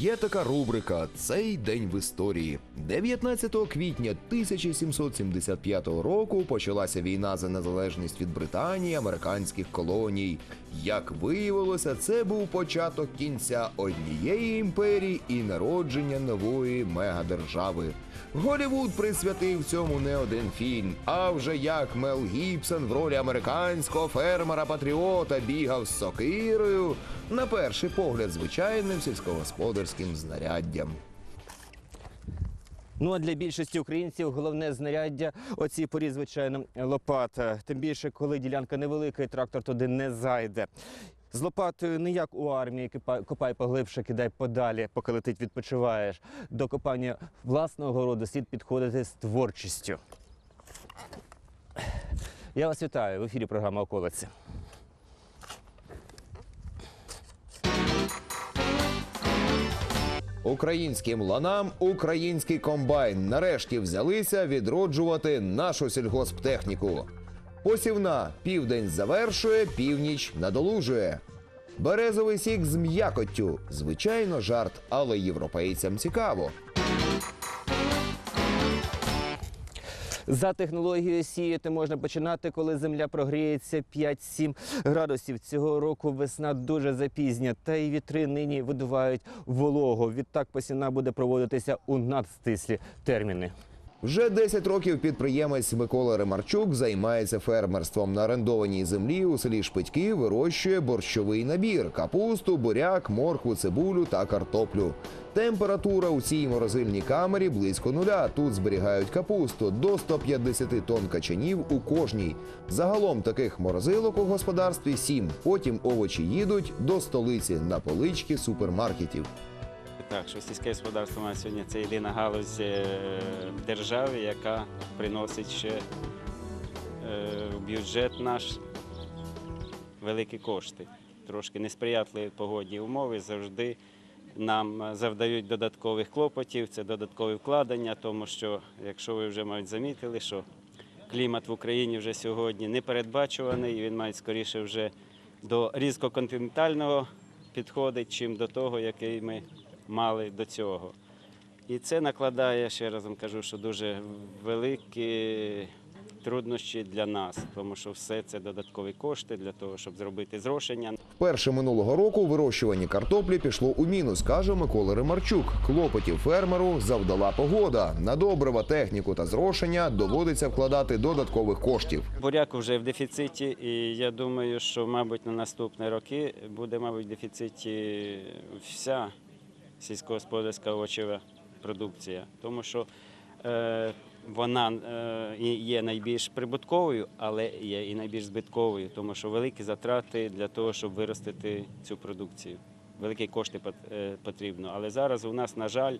Є така рубрика Цей день в історії. 19 квітня 1775 року почалася війна за незалежність від Британії, американських колоній. Як виявилося, це був початок кінця однієї імперії і народження нової мегадержави. Голівуд присвятив цьому не один фільм. А вже як Мел Гібсон в ролі американського фермера-патріота бігав з сокирою, на перший погляд, звичайним сільськогосподарським знаряддям. Ну а для більшості українців головне знаряддя оці порі, звичайно, лопата. Тим більше, коли ділянка невелика, і трактор туди не зайде. З лопатою не як у армії, копай поглибше, кидай подалі, поки летить відпочиваєш. До копання власного городу слід підходити з творчістю. Я вас вітаю в ефірі програма Околиці. Українським ланам український комбайн нарешті взялися відроджувати нашу сільгосптехніку. Посівна південь завершує, північ надолужує. Березовий сік з м'якоттю. Звичайно, жарт, але європейцям цікаво. За технологією сіяти можна починати, коли земля прогріється 5-7 градусів. Цього року весна дуже запізня, та й вітри нині видувають вологу. Відтак посіна буде проводитися у надстислі терміни. Вже 10 років підприємець Микола Ремарчук займається фермерством. На орендованій землі у селі Шпитьки вирощує борщовий набір: капусту, буряк, моркву, цибулю та картоплю. Температура у цій морозильній камері близько нуля. Тут зберігають капусту до 150 тонн качанів у кожній. Загалом таких морозилок у господарстві сім. Потім овочі їдуть до столиці на полички супермаркетів. Так, що сільське господарство у нас сьогодні це єдина галузь е, в державі, яка приносить ще е, в бюджет наш великі кошти. Трошки несприятливі погодні умови завжди нам е, завдають додаткових клопотів, це додаткові вкладення, тому що, якщо ви вже мають замітили, що клімат в Україні вже сьогодні не передбачуваний, і він має скоріше вже до різкоконтинентального підходить, чим до того, який ми мали до цього. І це накладає, ще раз вам кажу, що дуже великі труднощі для нас, тому що все це додаткові кошти для того, щоб зробити зрошення. Вперше минулого року вирощування картоплі пішло у мінус, каже Микола Римарчук. Клопотів фермеру завдала погода. На добрива, техніку та зрошення доводиться вкладати додаткових коштів. Буряк вже в дефіциті, і я думаю, що, мабуть, на наступні роки буде, мабуть, в дефіциті вся сільськогосподарська овочева продукція, тому що е, вона е, є найбільш прибутковою, але є і найбільш збитковою, тому що великі затрати для того, щоб виростити цю продукцію. Великі кошти е, потрібно. Але зараз у нас, на жаль,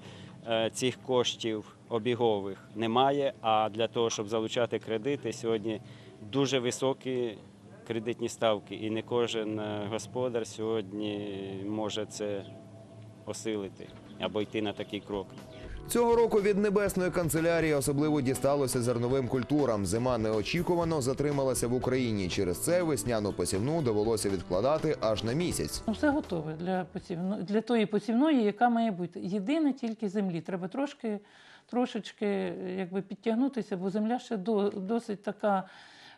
е, цих коштів обігових немає. А для того, щоб залучати кредити, сьогодні дуже високі кредитні ставки, і не кожен е, господар сьогодні може це осилити або йти на такий крок. Цього року від небесної канцелярії особливо дісталося зерновим культурам. Зима неочікувано затрималася в Україні. Через це весняну посівну довелося відкладати аж на місяць. Ну, все готове для посівно, для тої посівної, яка має бути. Єдине тільки землі. Треба трошки, трошечки якби, підтягнутися, бо земля ще до, досить така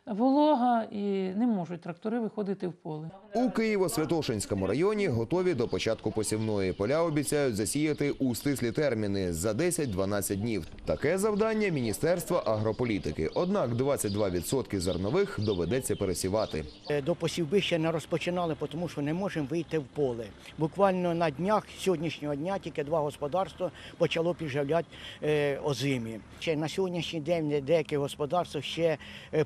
волога і не можуть трактори виходити в поле. У Києво-Святошинському районі готові до початку посівної. Поля обіцяють засіяти у стислі терміни за 10-12 днів. Таке завдання Міністерства агрополітики. Однак 22% зернових доведеться пересівати. До посівби ще не розпочинали, тому що не можемо вийти в поле. Буквально на днях сьогоднішнього дня тільки два господарства почало підживляти е, озимі. Ще на сьогоднішній день деякі господарства ще е,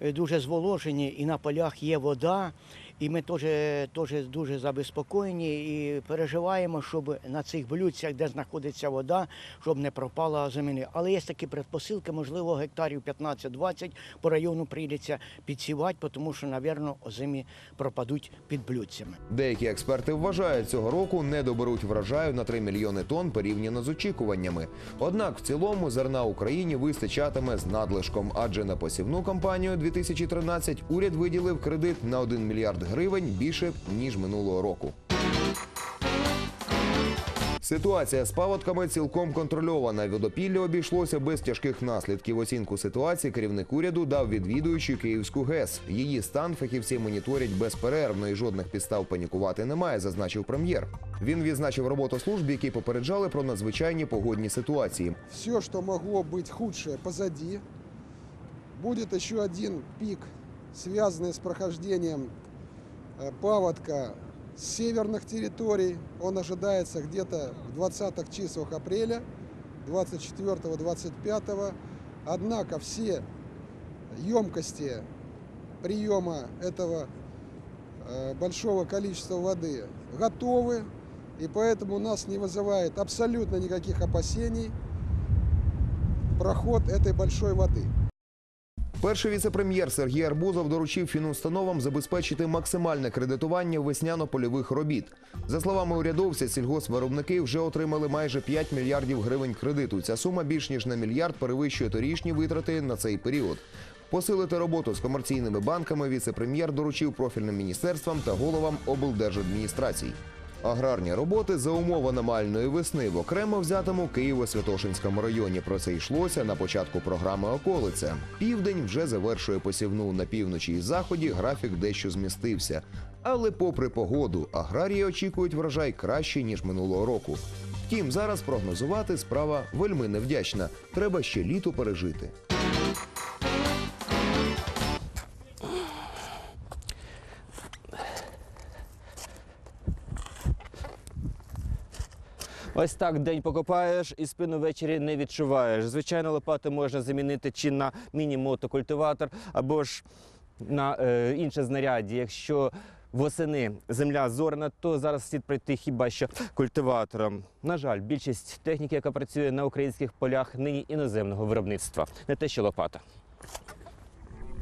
е, дуже зволожені, і на полях є вода. І ми теж, дуже забезпокоєні і переживаємо, щоб на цих блюдцях, де знаходиться вода, щоб не пропала землі. Але є такі предпосилки, можливо, гектарів 15-20 по району прийдеться підсівати, тому що, напевно, озимі пропадуть під блюдцями. Деякі експерти вважають, цього року не доберуть врожаю на 3 мільйони тонн порівняно з очікуваннями. Однак в цілому зерна Україні вистачатиме з надлишком, адже на посівну кампанію 2013 уряд виділив кредит на 1 мільярд гривень більше ніж минулого року. Ситуація з паводками цілком контрольована. Водопілля обійшлося без тяжких наслідків. Оцінку ситуації керівник уряду дав відвідуючи Київську ГЕС. Її стан фахівці моніторять безперервно і жодних підстав панікувати немає, зазначив прем'єр. Він відзначив роботу служб, які попереджали про надзвичайні погодні ситуації. все, что могло быть худшее, позади. Будет еще один пик, связанный с прохождением э, паводка с северных территорий. Он ожидается где-то в 20-х числах апреля, 24-25. Однако все емкости приема этого э, большого количества воды готовы, и поэтому у нас не вызывает абсолютно никаких опасений проход этой большой воды. Перший віцепрем'єр Сергій Арбузов доручив фінустановам забезпечити максимальне кредитування весняно-польових робіт. За словами урядовця, сільгоспвиробники вже отримали майже 5 мільярдів гривень кредиту. Ця сума більш ніж на мільярд перевищує торічні витрати на цей період. Посилити роботу з комерційними банками віцепрем'єр доручив профільним міністерствам та головам облдержадміністрацій. Аграрні роботи за умов аномальної весни в окремо взятому Києво-Святошинському районі. Про це йшлося на початку програми Околиця. Південь вже завершує посівну на півночі і заході. Графік дещо змістився. Але, попри погоду, аграрії очікують врожай краще ніж минулого року. Втім, зараз прогнозувати справа вельми невдячна. Треба ще літо пережити. Ось так день покопаєш і спину ввечері не відчуваєш. Звичайно, лопати можна замінити чи на міні-мотокультиватор, або ж на е, інше знаряддя. Якщо восени земля зорана, то зараз слід пройти хіба що культиватором. На жаль, більшість техніки, яка працює на українських полях, нині іноземного виробництва, не те, що лопата.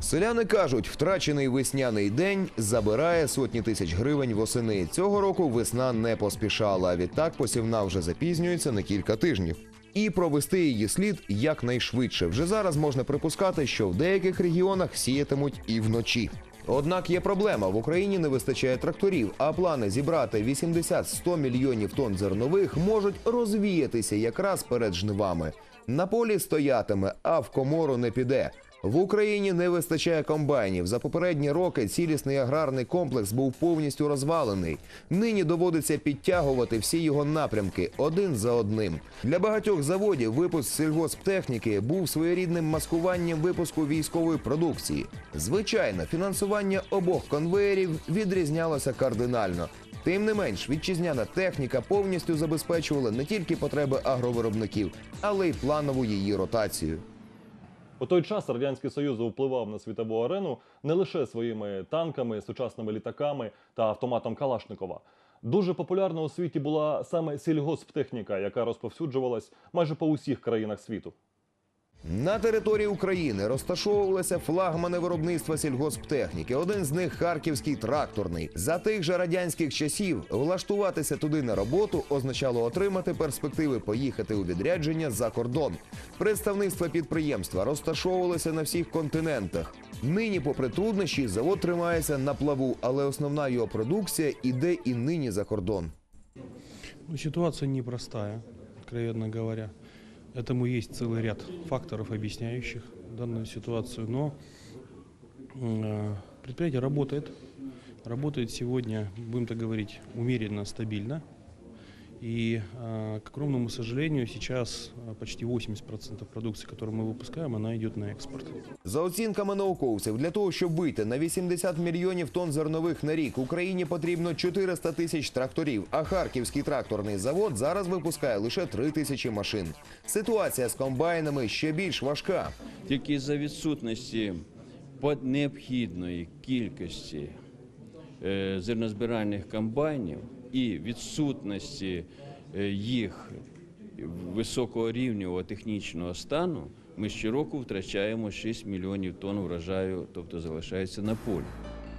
Селяни кажуть, втрачений весняний день забирає сотні тисяч гривень восени. Цього року весна не поспішала. а Відтак посівна вже запізнюється на кілька тижнів. І провести її слід якнайшвидше. Вже зараз можна припускати, що в деяких регіонах сіятимуть і вночі. Однак є проблема: в Україні не вистачає тракторів, а плани зібрати 80-100 мільйонів тонн зернових можуть розвіятися якраз перед жнивами. На полі стоятиме, а в комору не піде. В Україні не вистачає комбайнів. За попередні роки цілісний аграрний комплекс був повністю розвалений. Нині доводиться підтягувати всі його напрямки один за одним. Для багатьох заводів випуск сільгосптехніки був своєрідним маскуванням випуску військової продукції. Звичайно, фінансування обох конвеєрів відрізнялося кардинально. Тим не менш, вітчизняна техніка повністю забезпечувала не тільки потреби агровиробників, але й планову її ротацію. У той час радянський союз впливав на світову арену не лише своїми танками, сучасними літаками та автоматом Калашникова. Дуже популярна у світі була саме сільгосптехніка, яка розповсюджувалась майже по усіх країнах світу. На території України розташовувалися флагмани виробництва сільгосптехніки. Один з них харківський тракторний. За тих же радянських часів влаштуватися туди на роботу означало отримати перспективи поїхати у відрядження за кордон. Представництва підприємства розташовувалися на всіх континентах. Нині, попри труднощі, завод тримається на плаву, але основна його продукція іде і нині за кордон. Ну, ситуация непростая, откровенно говоря. Этому есть целый ряд факторов, объясняющих данную ситуацию. Но э, предприятие работает. Работает сегодня, будем так говорить, умеренно, стабильно. И, э, к огромному сожалению, сейчас э, почти 80% продукции, которую мы выпускаем, она идет на экспорт. За оцінками науковців, для того, щоб вийти на 80 мільйонів тонн зернових на рік, Україні потрібно 400 тисяч тракторів. А Харківський тракторний завод зараз випускає лише 3 тисячі машин. Ситуація з комбайнами ще більш важка. Тільки за відсутності по- необхідної кількості е, зернозбиральних комбайнів і відсутності е, їх високого рівневого технічного стану, ми щороку втрачаємо 6 мільйонів тонн врожаю, тобто залишається на полі.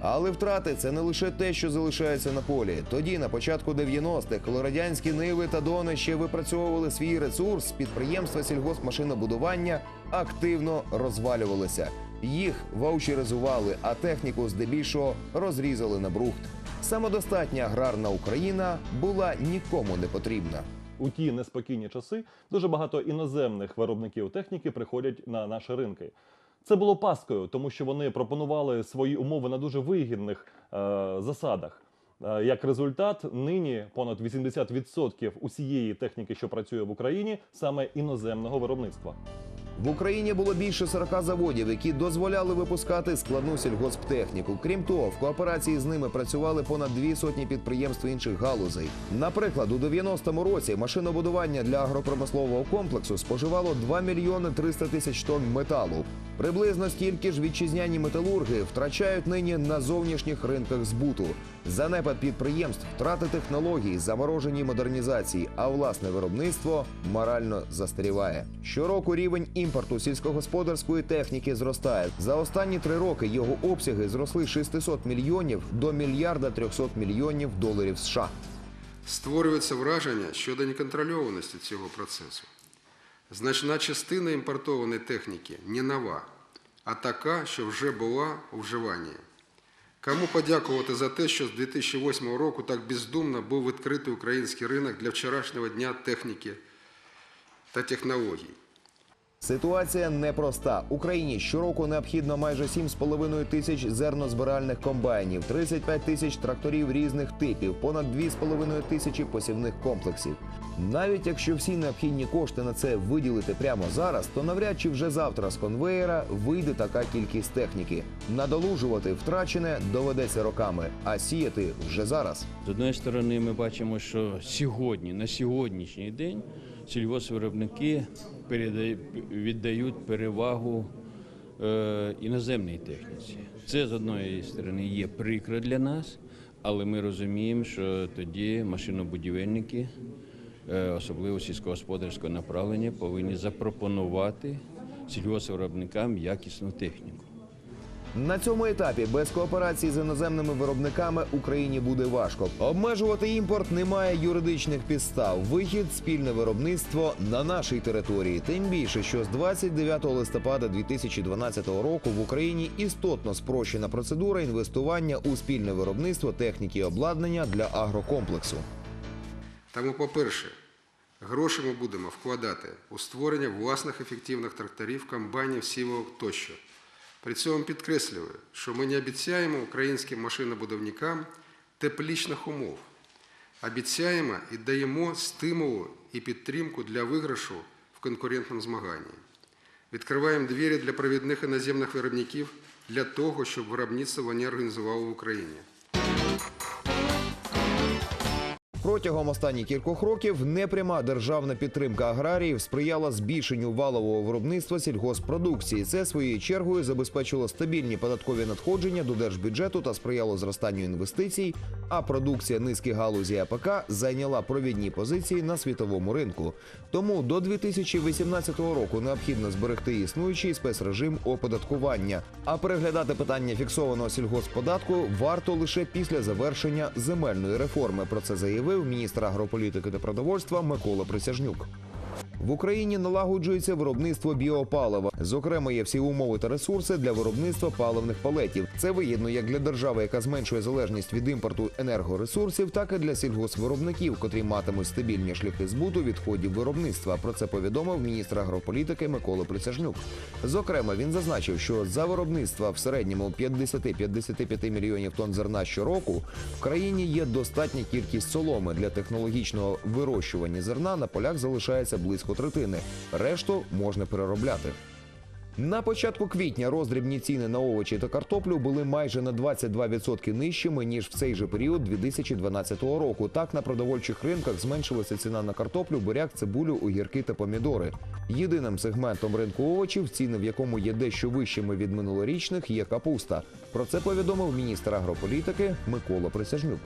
Але втрати це не лише те, що залишається на полі. Тоді, на початку 90-х, коли радянські ниви та дони ще випрацьовували свій ресурс, підприємства сільгоспмашинобудування активно розвалювалися. Їх ваучеризували, а техніку здебільшого розрізали на брухт. Самодостатня аграрна Україна була нікому не потрібна. У ті неспокійні часи дуже багато іноземних виробників техніки приходять на наші ринки. Це було паскою, тому що вони пропонували свої умови на дуже вигідних е, засадах. Е, Як результат, нині понад 80% усієї техніки, що працює в Україні, саме іноземного виробництва. В Україні було більше 40 заводів, які дозволяли випускати складну сільгосптехніку. Крім того, в кооперації з ними працювали понад дві сотні підприємств інших галузей. Наприклад, у 90-му році машинобудування для агропромислового комплексу споживало 2 мільйони 300 тисяч тонн металу. Приблизно стільки ж вітчизняні металурги втрачають нині на зовнішніх ринках збуту. Занепад підприємств, втрати технологій, заморожені модернізації, а власне виробництво морально застаріває. Щороку рівень імпорту сільськогосподарської техніки зростає. За останні три роки його обсяги зросли з 600 мільйонів до мільярда 300 мільйонів доларів США. Створюється враження щодо неконтрольованості цього процесу. Значна частина імпортованої техніки не нова, а така, що вже була у вживанні. Кому подякувати за те, що з 2008 року так бездумно був відкритий український ринок для вчорашнього дня техніки та технологій. Ситуація непроста. Україні щороку необхідно майже 7,5 тисяч зернозбиральних комбайнів, 35 тисяч тракторів різних типів, понад 2,5 тисячі посівних комплексів. Навіть якщо всі необхідні кошти на це виділити прямо зараз, то навряд чи вже завтра з конвеєра вийде така кількість техніки. Надолужувати втрачене доведеться роками, а сіяти вже зараз. З одної сторони, ми бачимо, що сьогодні, на сьогоднішній день, сільгоспвиробники передають- віддають перевагу е, іноземній техніці. Це з одної сторони є прикро для нас, але ми розуміємо, що тоді машинобудівельники, е, особливо сільськогосподарського направлення, повинні запропонувати сільгоспвиробникам якісну техніку. На цьому етапі без кооперації з іноземними виробниками Україні буде важко. Обмежувати імпорт немає юридичних підстав. Вихід спільне виробництво на нашій території. Тим більше, що з 29 листопада 2012 року в Україні істотно спрощена процедура інвестування у спільне виробництво техніки і обладнання для агрокомплексу. Тому, по-перше, гроші ми будемо вкладати у створення власних ефективних тракторів, комбайнів, сівок тощо. При цьому підкреслюю, що ми не обіцяємо українським машинобудівникам теплічних умов. Обіцяємо і даємо стимулу і підтримку для виграшу в конкурентному змаганні. Відкриваємо двері для провідних іноземних виробників для того, щоб виробництво вони організували в Україні. Протягом останніх кількох років непряма державна підтримка аграріїв сприяла збільшенню валового виробництва сільгоспродукції. Це своєю чергою забезпечило стабільні податкові надходження до держбюджету та сприяло зростанню інвестицій. А продукція низки галузі АПК зайняла провідні позиції на світовому ринку. Тому до 2018 року необхідно зберегти існуючий спецрежим оподаткування. А переглядати питання фіксованого сільгоспподатку варто лише після завершення земельної реформи. Про це заявив міністр агрополітики та продовольства Микола Присяжнюк. В Україні налагоджується виробництво біопалива. Зокрема, є всі умови та ресурси для виробництва паливних палетів. Це вигідно як для держави, яка зменшує залежність від імпорту енергоресурсів, так і для сільгоспвиробників, котрі матимуть стабільні шляхи збуту відходів виробництва. Про це повідомив міністр агрополітики Микола Присяжнюк. Зокрема, він зазначив, що за виробництва в середньому 50-55 мільйонів тонн зерна щороку в країні є достатня кількість соломи для технологічного вирощування зерна. На полях залишається близько третини. Решту можна переробляти. На початку квітня роздрібні ціни на овочі та картоплю були майже на 22% нижчими ніж в цей же період 2012 року. Так на продовольчих ринках зменшилася ціна на картоплю, буряк, цибулю, огірки та помідори. Єдиним сегментом ринку овочів, ціни в якому є дещо вищими від минулорічних, є капуста. Про це повідомив міністр агрополітики Микола Присяжнюк.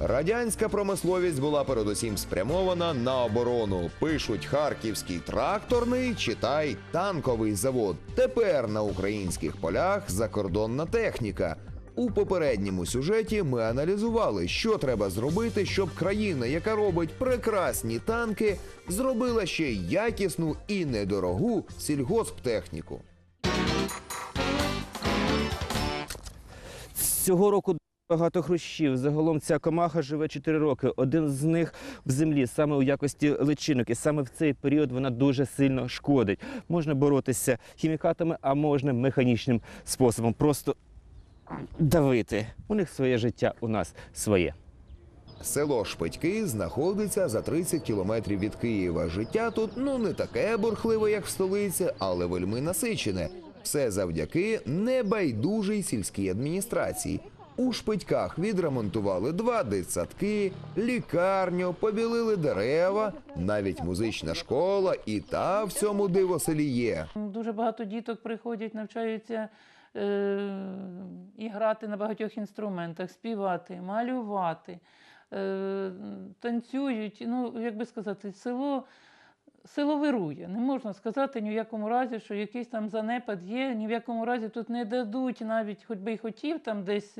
Радянська промисловість була передусім спрямована на оборону. Пишуть харківський тракторний, читай танковий завод. Тепер на українських полях закордонна техніка. У попередньому сюжеті ми аналізували, що треба зробити, щоб країна, яка робить прекрасні танки, зробила ще якісну і недорогу сільгосптехніку. Цього року Багато хрущів. Загалом ця комаха живе 4 роки. Один з них в землі, саме у якості личинок. І саме в цей період вона дуже сильно шкодить. Можна боротися хімікатами, а можна механічним способом. Просто давити. У них своє життя, у нас своє. Село Шпитьки знаходиться за 30 кілометрів від Києва. Життя тут ну не таке бурхливе, як в столиці, але вельми насичене. Все завдяки небайдужій сільській адміністрації. У Шпитьках відремонтували два дитсадки, лікарню, побілили дерева, навіть музична школа, і та в цьому диво селі є. Дуже багато діток приходять, навчаються е, і грати на багатьох інструментах, співати, малювати, е, танцюють. Ну, як би сказати, село. Село вирує. Не можна сказати ні в якому разі, що якийсь там занепад є, ні в якому разі тут не дадуть, навіть хоч би й хотів там десь,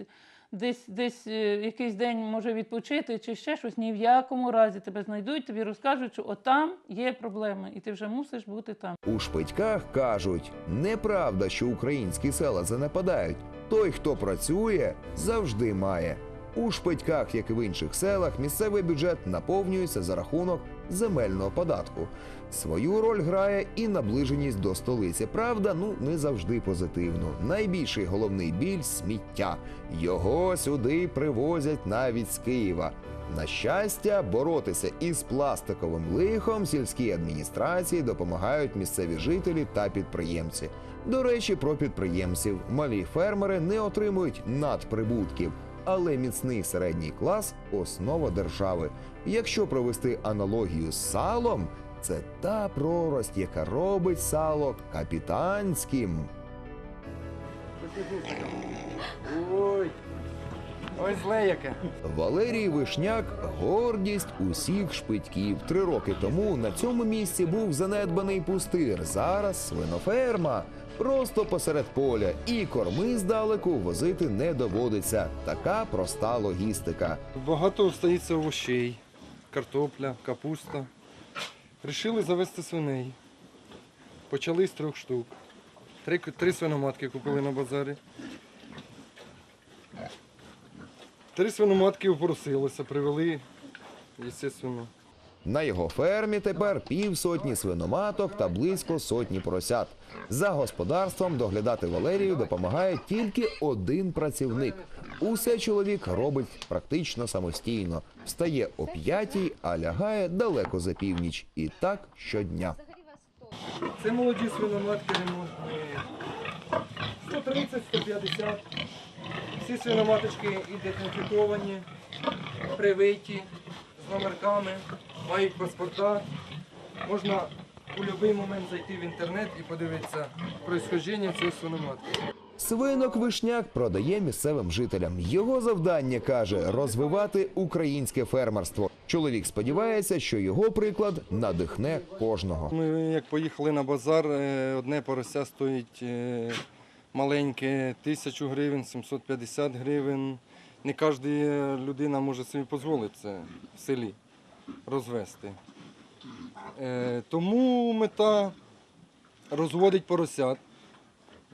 десь, десь е, якийсь день може відпочити чи ще щось, ні в якому разі тебе знайдуть, тобі розкажуть, що отам є проблеми, і ти вже мусиш бути там. У Шпитьках кажуть, неправда, що українські села занепадають. Той, хто працює, завжди має. У Шпитьках, як і в інших селах, місцевий бюджет наповнюється за рахунок земельного податку. Свою роль грає і наближеність до столиці. Правда, ну не завжди позитивно. Найбільший головний біль сміття. Його сюди привозять навіть з Києва. На щастя, боротися із пластиковим лихом сільській адміністрації допомагають місцеві жителі та підприємці. До речі, про підприємців малі фермери не отримують надприбутків, але міцний середній клас основа держави. Якщо провести аналогію з салом, це та прорость, яка робить сало капітанським. Ой, ой, зле яке. Валерій Вишняк гордість усіх шпитьків. Три роки тому на цьому місці був занедбаний пустир. Зараз свиноферма. Просто посеред поля, і корми здалеку возити не доводиться. Така проста логістика. Багато стається овощей, картопля, капуста. Рішили завести свиней. Почали з трьох штук. Три, три свиноматки купили на базарі. Три свиноматки попросилося, привели, звісно. На його фермі тепер півсотні свиноматок та близько сотні поросят. За господарством доглядати Валерію допомагає тільки один працівник. Усе чоловік робить практично самостійно. Встає о п'ятій, а лягає далеко за північ. І так щодня. Це молоді свиноматки ремонтні. 130-150. Всі свиноматочки ідентифіковані, привиті, з номерками, мають паспорта. Можна у будь-який момент зайти в інтернет і подивитися происхождення цієї свиноматки. Свинок Вишняк продає місцевим жителям. Його завдання каже розвивати українське фермерство. Чоловік сподівається, що його приклад надихне кожного. Ми як поїхали на базар, е, одне порося стоїть е, маленьке тисячу гривень, 750 гривень. Не кожна людина може собі дозволити це в селі розвести. Е, Тому мета розводить поросят,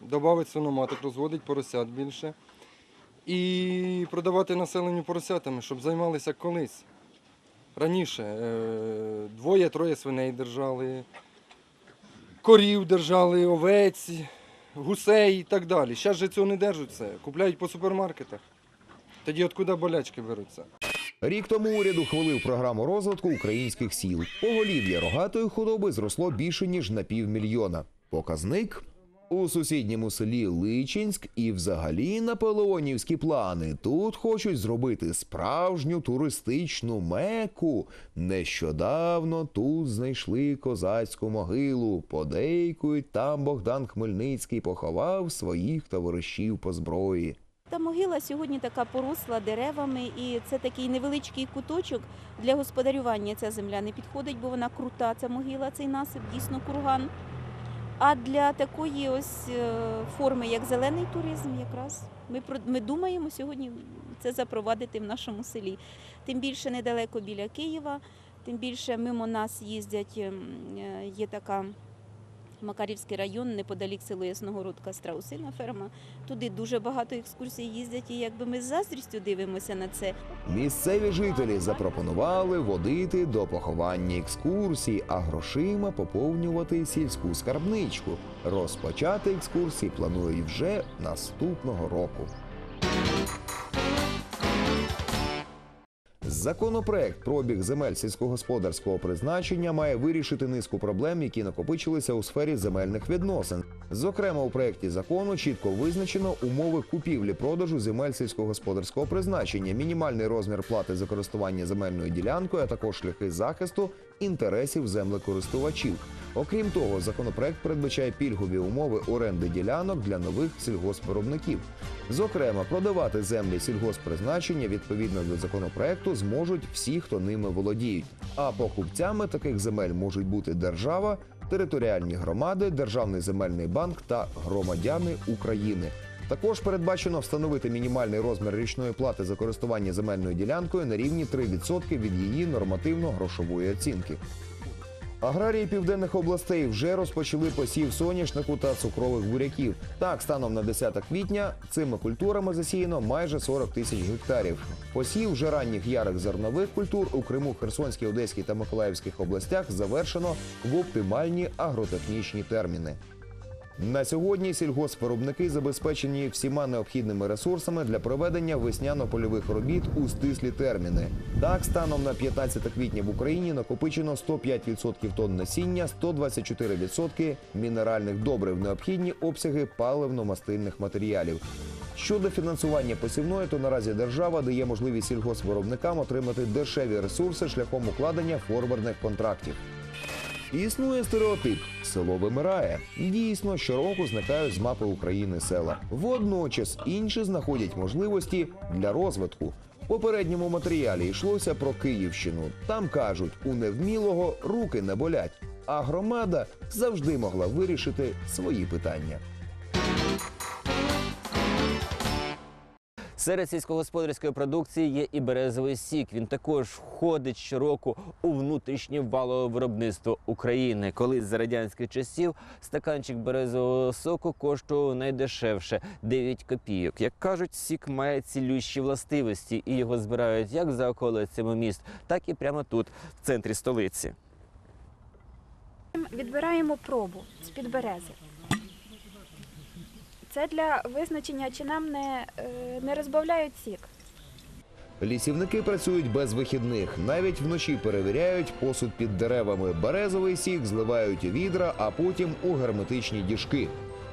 додати свиноматок, розводить поросят більше. І продавати населенню поросятами, щоб займалися колись. Раніше е, двоє-троє свиней держали, корів держали, овець, гусей і так далі. Зараз же цього не держать все. Купляють по супермаркетах. Тоді откуда болячки беруться? Рік тому уряд ухвалив програму розвитку українських сіл. Поголів'я рогатої худоби зросло більше ніж на півмільйона. Показник у сусідньому селі Личинськ і взагалі наполеонівські плани. Тут хочуть зробити справжню туристичну меку. Нещодавно тут знайшли козацьку могилу. Подейкують, там Богдан Хмельницький поховав своїх товаришів по зброї. Та могила сьогодні така поросла деревами, і це такий невеличкий куточок для господарювання. Ця земля не підходить, бо вона крута. Ця могила, цей насип дійсно курган. А для такої ось е, форми, як зелений туризм, якраз ми ми думаємо сьогодні це запровадити в нашому селі. Тим більше недалеко біля Києва, тим більше мимо нас їздять. ем, е, Є така Макарівський район, неподалік село Ясногородка, страусина ферма. Туди дуже багато екскурсій їздять, і якби ми з заздрістю дивимося на це. Місцеві жителі запропонували водити до поховання екскурсій, а грошима поповнювати сільську скарбничку. Розпочати екскурсії планують вже наступного року. Законопроект про обіг земель сільськогосподарського призначення має вирішити низку проблем, які накопичилися у сфері земельних відносин. Зокрема, у проєкті закону чітко визначено умови купівлі-продажу земель сільськогосподарського призначення, мінімальний розмір плати за користування земельною ділянкою, а також шляхи захисту інтересів землекористувачів. Окрім того, законопроект передбачає пільгові умови оренди ділянок для нових сільгоспвиробників. Зокрема, продавати землі сільгосппризначення відповідно до законопроекту зможуть всі, хто ними володіють. А покупцями таких земель можуть бути держава, територіальні громади, Державний земельний банк та громадяни України. Також передбачено встановити мінімальний розмір річної плати за користування земельною ділянкою на рівні 3% від її нормативно-грошової оцінки. Аграрії південних областей вже розпочали посів соняшнику та цукрових буряків. Так, станом на 10 квітня цими культурами засіяно майже 40 тисяч гектарів. Посів вже ранніх ярих зернових культур у Криму, Херсонській, Одеській та Миколаївських областях завершено в оптимальні агротехнічні терміни. На сьогодні сільгоспвиробники забезпечені всіма необхідними ресурсами для проведення весняно-польових робіт у стислі терміни. Так, станом на 15 квітня в Україні накопичено 105% тонн насіння, 124% мінеральних добрив, необхідні обсяги паливно-мастильних матеріалів. Щодо фінансування посівної, то наразі держава дає можливість сільгоспвиробникам отримати дешеві ресурси шляхом укладення форвардних контрактів. Існує стереотип село вимирає. Дійсно, щороку зникають з мапи України села. Водночас інші знаходять можливості для розвитку. В попередньому матеріалі йшлося про Київщину. Там кажуть, у невмілого руки не болять, а громада завжди могла вирішити свої питання. Серед сільськогосподарської продукції є і березовий сік. Він також входить щороку у внутрішнє валове виробництво України. Колись за радянських часів стаканчик березового соку коштував найдешевше 9 копійок. Як кажуть, сік має цілющі властивості, і його збирають як за околицями міст, так і прямо тут, в центрі столиці. Відбираємо пробу з-під берези. Це для визначення, чи нам не, е, не розбавляють сік. Лісівники працюють без вихідних. Навіть вночі перевіряють посуд під деревами. Березовий сік зливають у відра, а потім у герметичні діжки.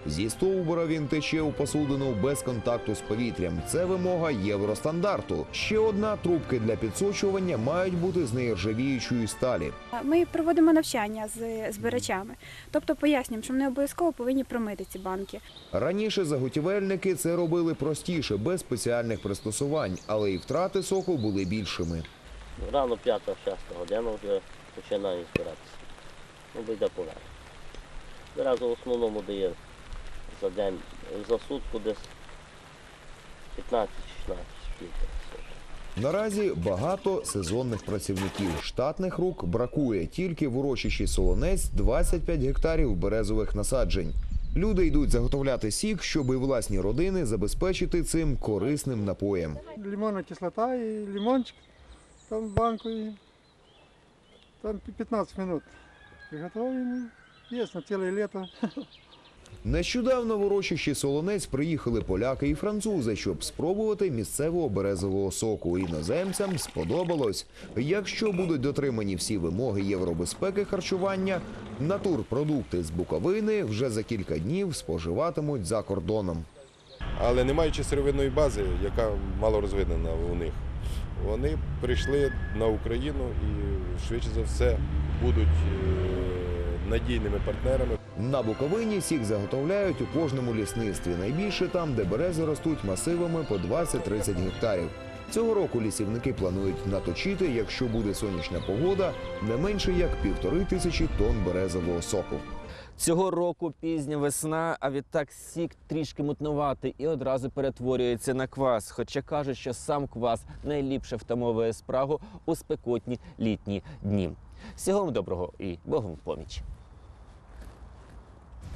Зі стовбура він тече у посудину без контакту з повітрям. Це вимога євростандарту. Ще одна трубки для підсочування мають бути з нержавіючої сталі. Ми проводимо навчання з збирачами, тобто пояснюємо, що вони обов'язково повинні промити ці банки. Раніше заготівельники це робили простіше, без спеціальних пристосувань, але і втрати соку були більшими. Рано 5-6 година вже починає збиратися. Ну, буде поверх. Зараз в основному дає за день, за сутку десь 15-16 літрів. Наразі багато сезонних працівників. Штатних рук бракує. Тільки в урочищі Солонець 25 гектарів березових насаджень. Люди йдуть заготовляти сік, щоб і власні родини забезпечити цим корисним напоєм. лимонная кислота и лимончик, там банку и там 15 минут приготовим. и Есть на целое лето. Нещодавно в урочищі Солонець приїхали поляки і французи, щоб спробувати місцевого березового соку. Іноземцям сподобалось. Якщо будуть дотримані всі вимоги євробезпеки харчування, натурпродукти з Буковини вже за кілька днів споживатимуть за кордоном. Але не маючи сировинної бази, яка мало розвинена у них, вони прийшли на Україну і швидше за все будуть е, надійними партнерами. На Буковині сік заготовляють у кожному лісництві. Найбільше там, де берези ростуть масивами по 20-30 гектарів. Цього року лісівники планують наточити, якщо буде сонячна погода, не менше як півтори тисячі тонн березового соку. Цього року пізня весна, а відтак сік трішки мутнуватий і одразу перетворюється на квас. Хоча кажуть, що сам квас найліпше втамовує спрагу у спекотні літні дні. Всього вам доброго і Богом в поміч.